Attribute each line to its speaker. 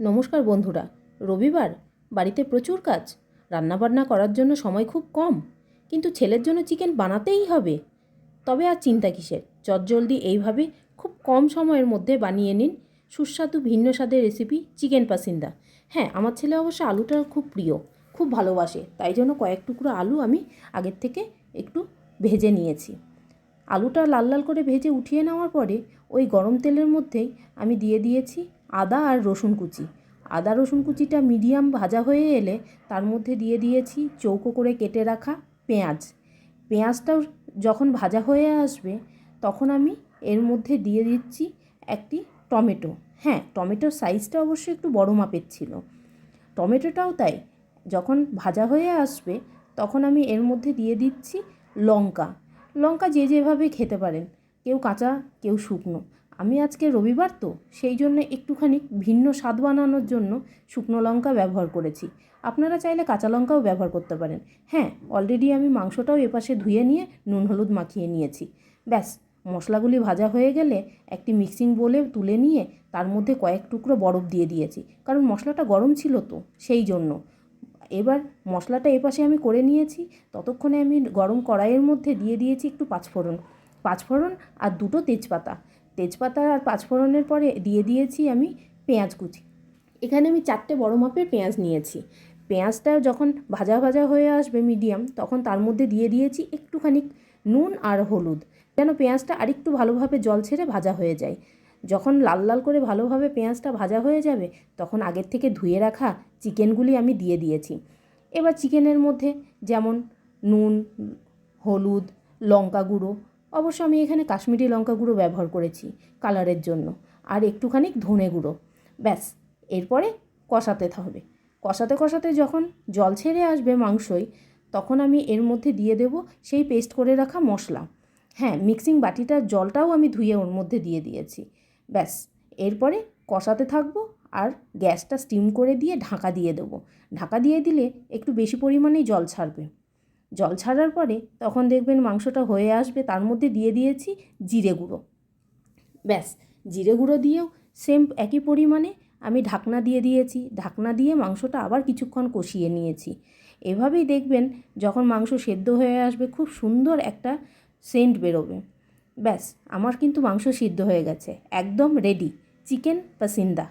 Speaker 1: নমস্কার বন্ধুরা, রবিবার? বাড়িতে প্রচুর কাজ। রান্নাবান্না করার জন্য সময় খুব কম। কিন্তু ছেলের জন্য চিকেন বানাতেই হবে। তবে আর চিন্তা কিসের? চটজলদি এইভাবে খুব কম সময়ের মধ্যে বানিয়ে নিন সুস্বাদু ভিন্ন স্বাদের রেসিপি চিকেন পাসিন্দা। হ্যাঁ আমার ছেলে অবশ্য আলুটা খুব প্রিয়, খুব ভালোবাসে। তাই জন্য কয়েক টুকরো আলু আমি আগের থেকে একটু ভেজে নিয়েছি। আলুটা লাল লাল করে ভেজে উঠিয়ে নেওয়ার পরে ওই গরম তেলের মধ্যেই আমি দিয়ে দিয়েছি আদা আর রসুন কুচি। আদা রসুন কুচিটা মিডিয়াম ভাজা হয়ে এলে তার মধ্যে দিয়ে দিয়েছি চৌকো করে কেটে রাখা পেঁয়াজ। পেঁয়াজটাও যখন ভাজা হয়ে আসবে তখন আমি এর মধ্যে দিয়ে দিচ্ছি একটি টমেটো। হ্যাঁ টমেটোর সাইজটা অবশ্য একটু বড় মাপের ছিল। টমেটোটাও তাই, যখন ভাজা হয়ে আসবে তখন আমি এর মধ্যে দিয়ে দিচ্ছি লঙ্কা। লঙ্কা যে যেভাবে খেতে পারেন, কেউ কাঁচা, কেউ শুকনো। আমি আজকে রবিবার তো, সেই জন্য একটুখানি ভিন্ন স্বাদ বানানোর জন্য শুকনো লঙ্কা ব্যবহার করেছি। আপনারা চাইলে কাঁচা লঙ্কাও ব্যবহার করতে পারেন। হ্যাঁ অলরেডি আমি মাংসটাও এপাশে ধুয়ে নিয়ে নুন হলুদ মাখিয়ে নিয়েছি। ব্যাস, মশলাগুলি ভাজা হয়ে গেলে একটি মিক্সিং বোলে তুলে নিয়ে তার মধ্যে কয়েক টুকরো বরফ দিয়ে দিয়েছি। কারণ মশলাটা গরম ছিল তো, সেই জন্য। এবার মশলাটা এপাশে আমি করে নিয়েছি, ততক্ষণে আমি গরম কড়াইয়ের মধ্যে দিয়ে দিয়েছি একটু পাঁচফোড়ন। পাঁচফোড়ন আর দুটো তেজপাতা। তেজপাতা আর পাঁচফোড়নের পরে দিয়ে দিয়েছি আমি পেঁয়াজ কুচি। এখানে আমি চারটে বড় মাপের পেঁয়াজ নিয়েছি। পেঁয়াজটা যখন ভাজা ভাজা হয়ে আসবে মিডিয়াম, তখন তার মধ্যে দিয়ে দিয়েছি একটুখানি নুন আর হলুদ, যেন পেঁয়াজটা আরেকটু ভালোভাবে জল ছেড়ে ভাজা হয়ে যায়। যখন লাল লাল করে ভালোভাবে পেঁয়াজটা ভাজা হয়ে যাবে, তখন আগের থেকে ধুয়ে রাখা চিকেনগুলি আমি দিয়ে দিয়েছি। এবার চিকেনের মধ্যে যেমন নুন, হলুদ, লঙ্কা গুঁড়ো অবশ্য আমি এখানে কাশ্মীরি লঙ্কা গুঁড়ো ব্যবহার করেছি কালারের জন্য। আর একটুখানি ধনে গুঁড়ো। ব্যাস, এরপরে কষাতে হবে। কষাতে কষাতে যখন জল ছেড়ে আসবে মাংসই, তখন আমি এর মধ্যে দিয়ে দেব সেই পেস্ট করে রাখা মশলা। হ্যাঁ মিক্সিং বাটিটার জলটাও আমি ধুয়ে ওর মধ্যে দিয়ে দিয়েছি। ব্যাস, এরপরে কষাতে থাকব আর গ্যাসটা স্টিম করে দিয়ে ঢাকা দিয়ে দেবো। ঢাকা দিয়ে দিলে একটু বেশি পরিমাণেই জল ছাড়বে। জল ছাড়ার পরে তখন দেখবেন মাংসটা হয়ে আসবে, তার মধ্যে দিয়ে দিয়েছি জিরে গুঁড়ো। ব্যাস, জিরে গুঁড়ো দিয়েও সেম একই পরিমাণে আমি ঢাকনা দিয়ে দিয়েছি। ঢাকনা দিয়ে মাংসটা আবার কিছুক্ষণ কষিয়ে নিয়েছি। এভাবেই দেখবেন যখন মাংস সেদ্ধ হয়ে আসবে, খুব সুন্দর একটা সেন্ট বেরোবে। ব্যাস, আমার কিন্তু মাংস সিদ্ধ হয়ে গেছে, একদম রেডি চিকেন পাসিন্দা।